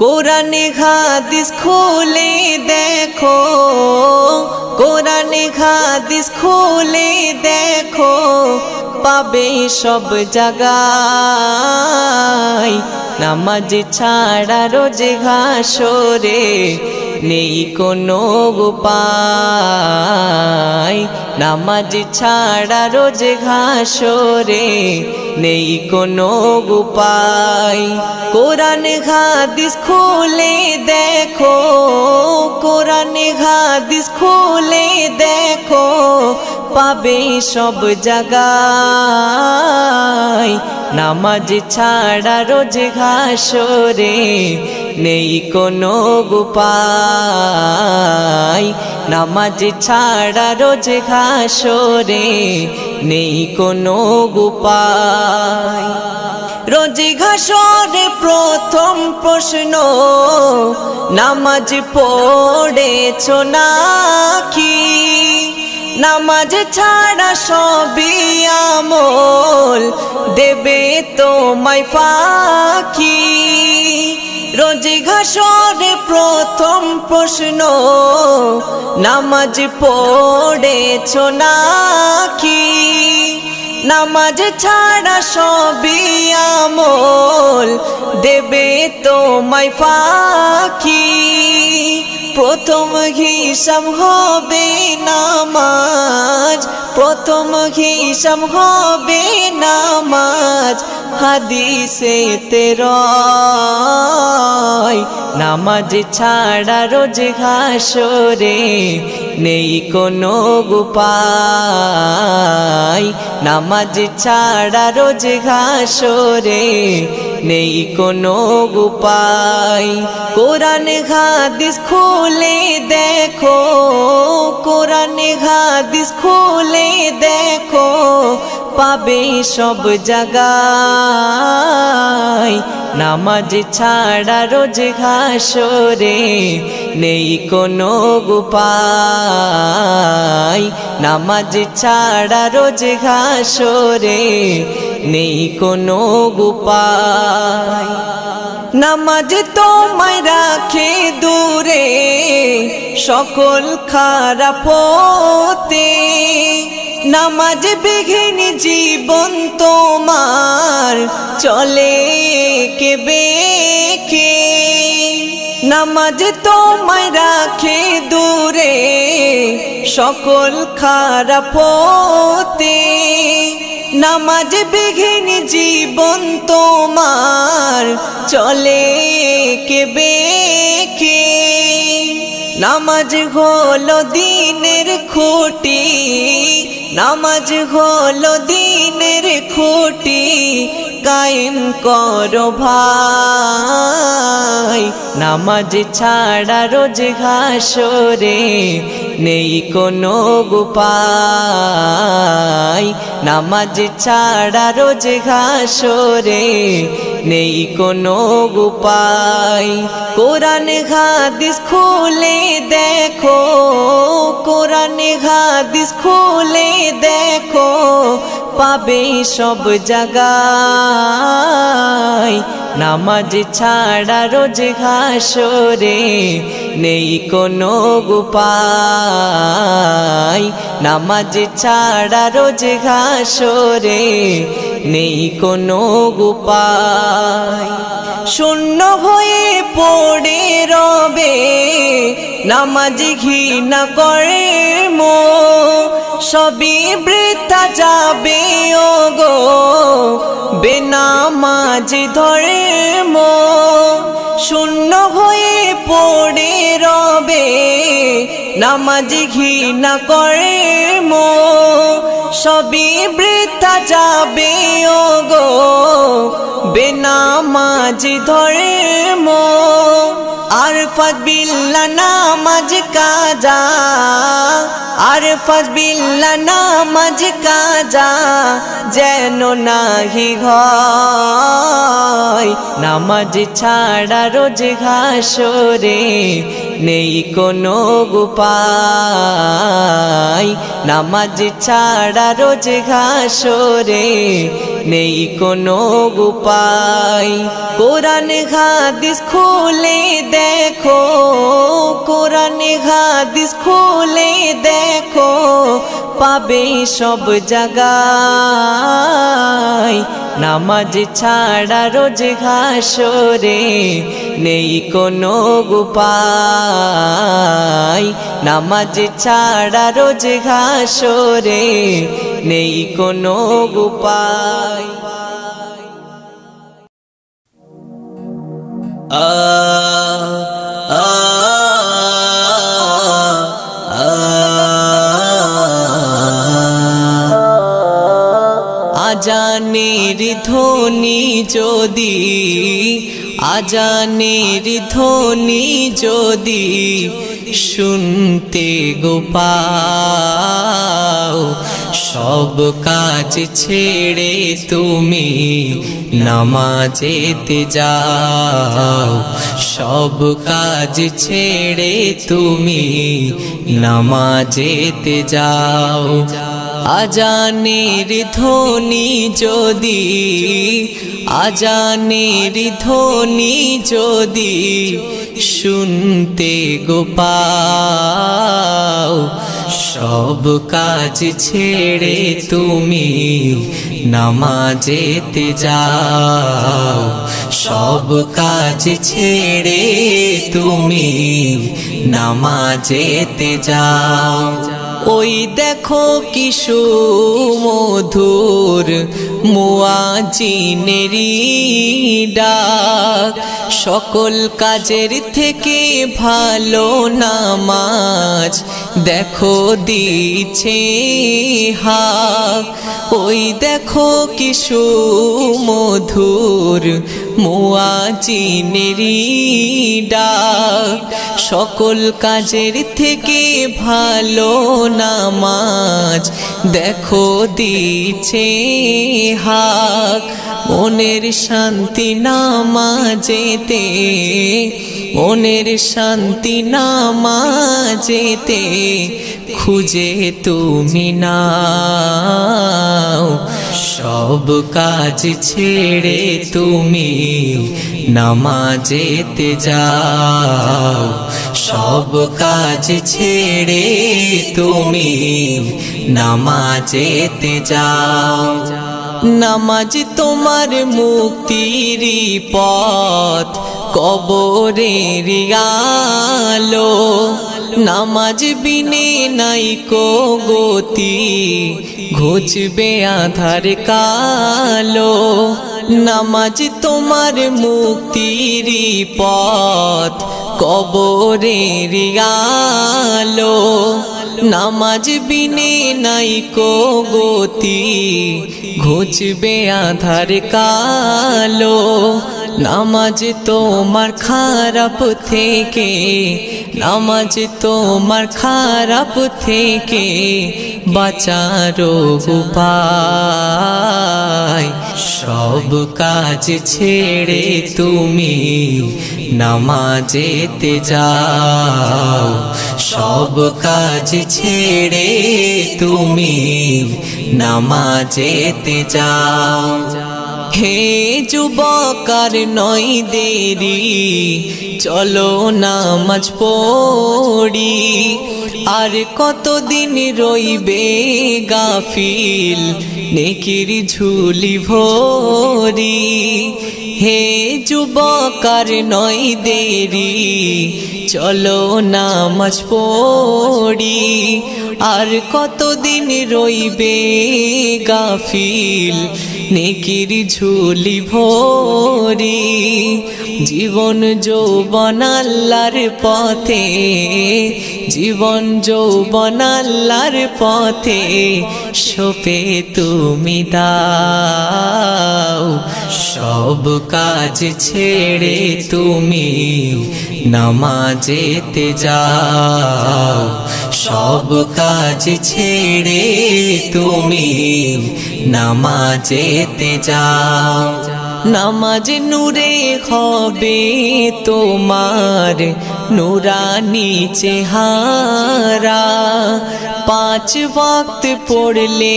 কোরআনে হাদিস খুলে দেখো, কোরআনে হাদিস খুলে দেখো, পাবে সব জায়গায় নামাজ ছাড়া রোজ ঘাসরে নেই কোনো উপায়। নামাজ ছাড়া রোজ ঘাসরে নেই কোনো উপায়। কোরআন ঘাদিস খুলে দেখো, কোরআন ঘাদিস খুলে দেখো। পাবে সব জায়গায় নামাজ ছাড়া রোজ ঘাসরে নেই কোনো উপায়। নামাজ ছাড়া রোজ ঘাসরে নেই কোনো উপায়। রোজ ঘাসরে প্রথম প্রশ্ন, নামাজ পড়েছ নাকি? নামাজ ছাড়া সবই আমল, দেবে তোমায় ফাঁকি। রোজ ঘাসরে প্রথম প্রশ্ন, নামাজ পড়েছ নাকি? নামাজ ছাড়া সবই আমল, দেবে তোমায় ফাঁকি। প্রথম হিসাব হবে নামাজ। প্রথম হিসাব হবে নামাজ। হাদিসে তেরয় নামাজ ছাড়া রোজ ঘাসরে নেই কোনো উপায়। নামাজ ছাড়া রোজ ঘাসরে নেই কোনো উপায়। কোরআন হাদিস খুলে দেখো, কোরআন হাদিস খুলে দেখো, পাবে সব জায়গায় নামাজ ছাড়া রোজ ঘাসরে নেই কোনো উপায়। নামাজ ছাড়া রোজ ঘাসরে নেই কোনো উপায়। নামাজ তোমায় রাখে দূরে, সকল খারাপ হতে। নামাজ বিঘিন জীবন তোমার চলে কে বেকে নামাজ তোমায় রাখে দূরে, সকল খারাপ নামাজ বিঘিন জীবন তোমার চলে কে বেকে? নামাজ হলো দিনের খুঁটি, নামাজ হলো দিনের খুঁটি। কায়েম করো ভাই। নামাজ ছাড়া রোজ ঘাসরে নেই কোনো উপায়। নামাজ ছাড়া রোজ ঘাসরে নেই কোনো উপায়। কোরআন হাদিস খুলে দেখো, কোরআন হাদিস খুলে দেখো পাবে সব জায়গায় নামাজ ছাড়া রোজ ঘাসরে নেই কোনো উপায়। নামাজ ছাড়া রোজ ঘাসরে নেই কোনো উপায়। শূন্য হয়ে পড়ে রবে, নামাজ ঘৃণা করে মো সবই বৃথা যাবে ও গো বেনামাজ ধরে মো, শূন্য হয়ে পড়ে রবে। নামাজ ঘৃণা করে মো, সবই বৃথা যাবে ও গো বেনামাজ ধরে মো আর ফজবিল্লা নামাজ কাজা। আর ফজবিল্লা নামাজ কাজা যেন নাহি ঘয় নামাজ ছাড়া রোজ ঘাসরে নেই কোনো গুপাই নামাজ ছাড়া রোজ ঘাসরে নেই কোনো গুপাই কোরআন হাদিস খুলে দেখো, কোরআন হাদিস খুলে দেখো। পাবে সব জায়গায় নামাজ ছাড়া রোজ ঘাসরে নেই কোনো গুপাই নামাজ ছাড়া রোজ ঘাসরে নেই কোনো আ আ আজানের ধ্বনি যদি, আজানের ধ্বনি যদি শুনতে গোপাও সব কাজ ছেড়ে তুমি নামাজেতে যাও, সব কাজ ছেড়ে তুমি নামাজেতে যাও। আজানের ধ্বনি যদি, আজানের ধ্বনি যদি শুনতে গোপাও সব কাজ ছেড়ে তুমি নামাজেতে যাও। সব কাজ ছেড়ে তুমি নামাজেতে যাও। দেখো কিশু মধুর মুয়াজিনেরি ডাক, সকল কাজের থেকে ভালো নামাজ, দেখো দিছে হাক। ওই দেখো কিশু মধুর মুয়াজিনেরি ডাক, সকল কাজের থেকে ভালো নামাজ, দেখো দিছে হাক, মনের শান্তি নামাজেতে মনের শান্তি নামাজেতে খুঁজে তুমি নাও, সব কাজ ছেড়ে তুমি নামাজেতে যাও, সব কাজ ছেড়ে তুমি নামাজেতে যাও। নামাজ তোমার মুক্তির পথ, কবরের আলো। নামাজ বিনে নাই কো গতি, ঘুচবে আধার কালো। নামাজ তোমার মুক্তির পথ, কবরের আলো। নামাজ বিনে নাই কো গতি, ঘুচবে আধার কালো। নামাজ তোমার খারাপ থেকে, নামাজ তোমার খারাপ থেকে বাঁচারো উপায়। সব কাজ ছেড়ে তুমি নামাজেতে যাও। সব কাজ ছেড়ে তুমি নামাজেতে যাও। হে যুবকার, নয় দেরি, চলো নামাজ পড়ি। আর কতদিন রইবে গাফিল, নেকির ঝুলি ভরি। হে যুবকার নয় দেরি। চলো নামাজ পড়ি। আর কতদিন রইবে গাফিল? নেকির ঝুলি ভরি, জীবন যৌবন আল্লাহর পথে, জীবন যৌবন আল্লাহর পথে সোপে তুমি দাও, সব কাজ ছেড়ে তুমি নামাজেতে যাও সব কাজ ছেড়ে তুমি নামাজেতে যাও। নামাজ নূরে হবে তোমার, নুরানি চেহারা। পাঁচ ওয়াক্ত পড়লে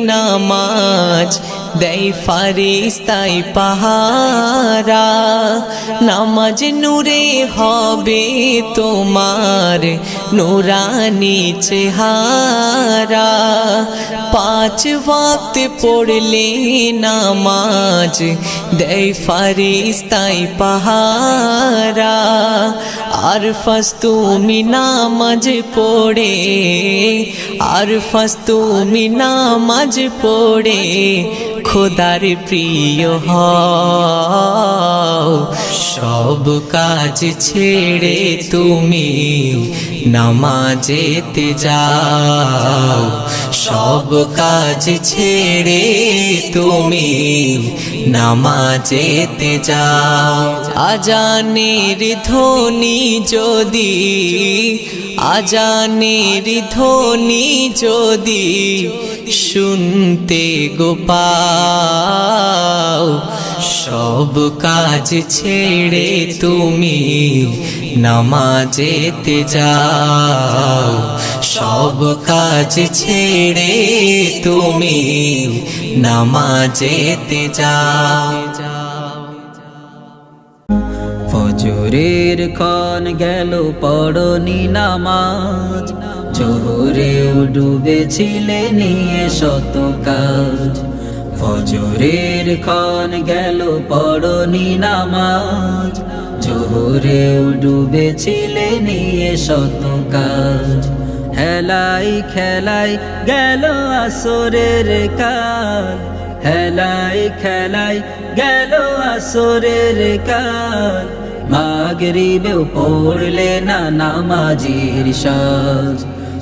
নামাজ দেয় ফারিস্তাই পাহারা, নামাজ নূরে হবে তোমার নুরানি চেহারা। পাঁচ ওয়াক্ত পড়লে নামাজ দেয় ফারিস্তাই পাহারা। আর ফাস তুমি নামাজ পড়ে, আর ফাস তুমি নামাজ পড়ে খোদার প্রিয় সব কাজ ছেড়ে তুমি নামাজেতে যাও, সব কাজ ছেড়ে তুমি নামাজেতে যাও। আজানের ধ্বনি যদি, আজানের ধ্বনি যদি শুনতে গোপাও সব কাজ ছেড়ে তুমি নামাজেতে যাও সব কাজ ছেড়ে তুমি নামাজেতে যাও ফজরের ক্ষণ গেল পড়নি নামাজ। জোহরেও ডুবেছিলে নিয়ে শত কাজ। ফজরের ক্ষণ গেল পড়নি নামাজ। জোহরেও ডুবেছিলে নিয়ে শত কাজ। হেলাই খেলাই গেল আসরের কাল হেলাই খেলাই গেল আসরের কাল মাগরিবেও পড়লে না নামাজির সাজ।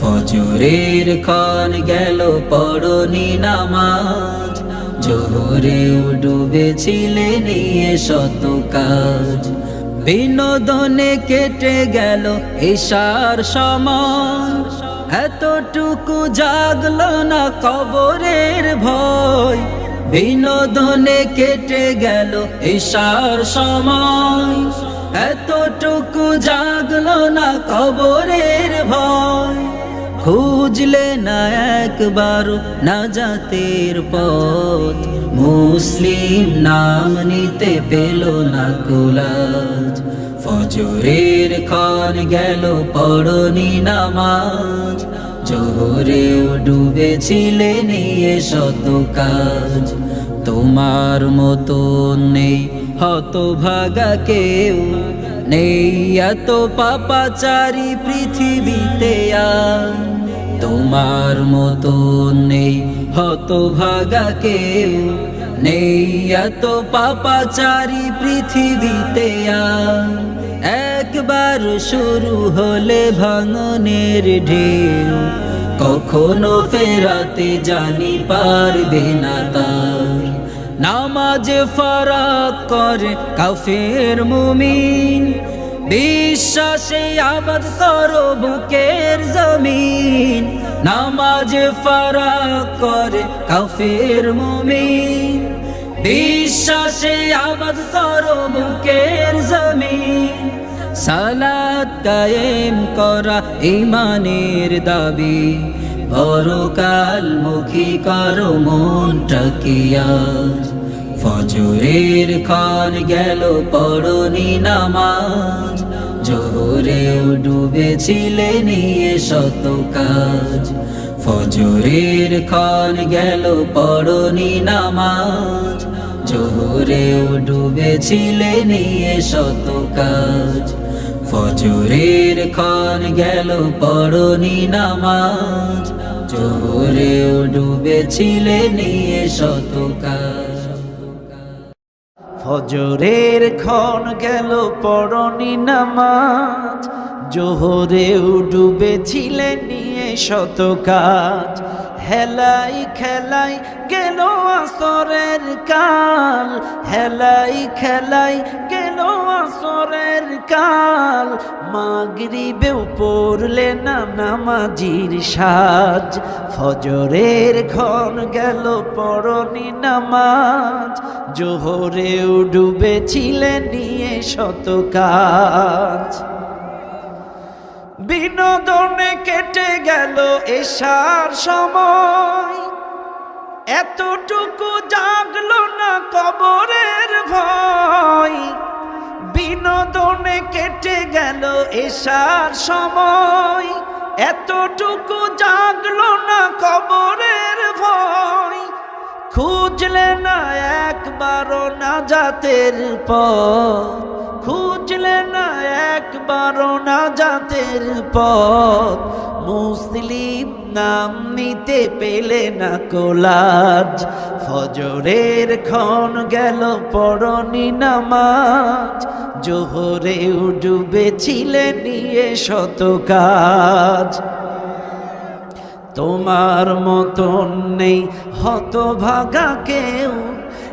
ফজরের ক্ষণ গেল পড়নি নামাজ। জোহরেও ডুবেছিলে নিয়ে শত কাজ। বিনোদনে কেটে গেল ঈশার সময়। এতটুকু জাগলো না কবরের ভয়। বিনোদনে কেটে গেল ঈশার সময়। এতটুকু জাগলো না কবরের ভয়। খুঁজলে না একবার না জাতের পথ। মুসলিম নাম নিতে পেল না কুলাজ। ফজরের ক্ষণ গেল পড়নি নামাজ। জোহরেও ডুবেছিলে নিয়ে শত কাজ। তোমার মতো নেই হত ভাগা কেউ। নেই এত পাপাচারি পৃথিবীতে আর তোমার মতো নেই হত ভাগা কেউ, নেই এত পাপাচারি পৃথিবীতে একবার শুরু হলে ভাঙনের ঢেউ, কখনো ফেরাতে জানি পারবে না তার। নামাজ ফারাক করে কাফের মুমিন বিশ্বাসে আবাদ করো বুকের জমিন, নামাজ ফারাক করে কাফের মুমিন। বিশ্বাসে আবাদ করো বুকের জমিন, সালাত কায়েম করা ইমানের দাবি। পরকাল মুখী করো মনটা কিয়ার ফজরের ক্ষণ গেল পড়নি নামাজ। জোহরেও ডুবেছিলে নিয়ে শত কাজ। ফজরের ক্ষণ গেল পড়নি নামাজ। জোহরেও ডুবেছিলে নিয়ে শত কাজ। ফজরের ক্ষণ গেল পড়নি নামাজ। জোহরেও ডুবেছিলে নিয়ে শত কাজ। ফজরের ক্ষণ গেল পরনি নামাজ। জোহরেও ডুবেছিলে নিয়ে শত কাজ। হেলাই খেলাই গেল আসরের কাল। হেলাই খেলাই গেল আসরের কাল মাগরিবেও পড়লে না নামাজির সাজ। ফজরের ক্ষণ গেল পরনি নামাজ। জোহরেও ডুবেছিলে নিয়ে শত কাজ। বিনোদনে কেটে গেল এসার সময়। এতটুকু জাগলো না কবরের ভয়। বিনোদনে কেটে গেল এসার সময়। এতটুকু জাগলো না কবরের ভয়। খুঁজলে না একবারও না জাতের পথ। খুঁজলে না একবারও না জাতের পথ। মুসলিম নাম নিতে পেলে না কোলাজ। ফজরের ক্ষণ গেল পরনি নামাজ। জোহরে ডুবেছিলে নিয়ে শত কাজ। তোমার মতন নেই হতভাগা কেউ।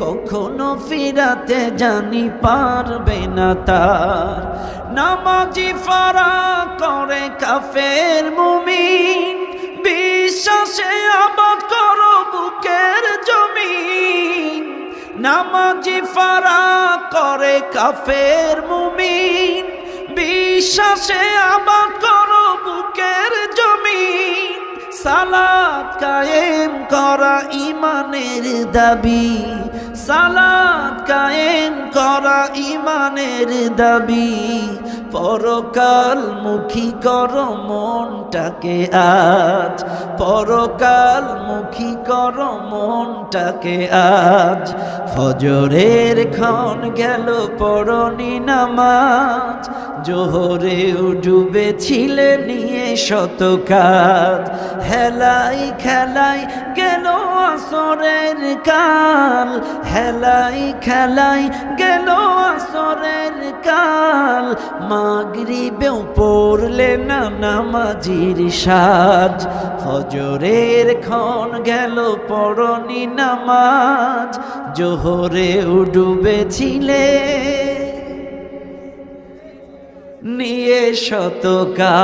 কখনো ফিরাতে জানি পারবে না তার। নামাজি ফারা করে কাফের মুমিন, বিশ্বাসে আবাদ করো বুকের জমিন। নামাজি ফারা করে কাফের মুমিন, বিশ্বাসে আবাদ করো বুকের জমিন। সালাদ কায়েম করা ইমানের দাবি সালাত কায়েম করা ইমানের দাবি। পরকাল মুখী কর মনটাকে আজ। পরকাল মুখী কর মনটাকে আজ। ফজরের ক্ষণ গেল পরনি নামাজ। জোহরে ডুবেছিলে নিয়ে শত কাজ। হেলাই খেলাই গেল আসরের কাল। হেলাই খেলাই গেল আসরের কাল। মাগরিবেও পড়লে না নামাজির সাজ। ফজরের ক্ষণ গেল পরনি নামাজ। জোহরে ডুবেছিলে নিয়ে শতকা।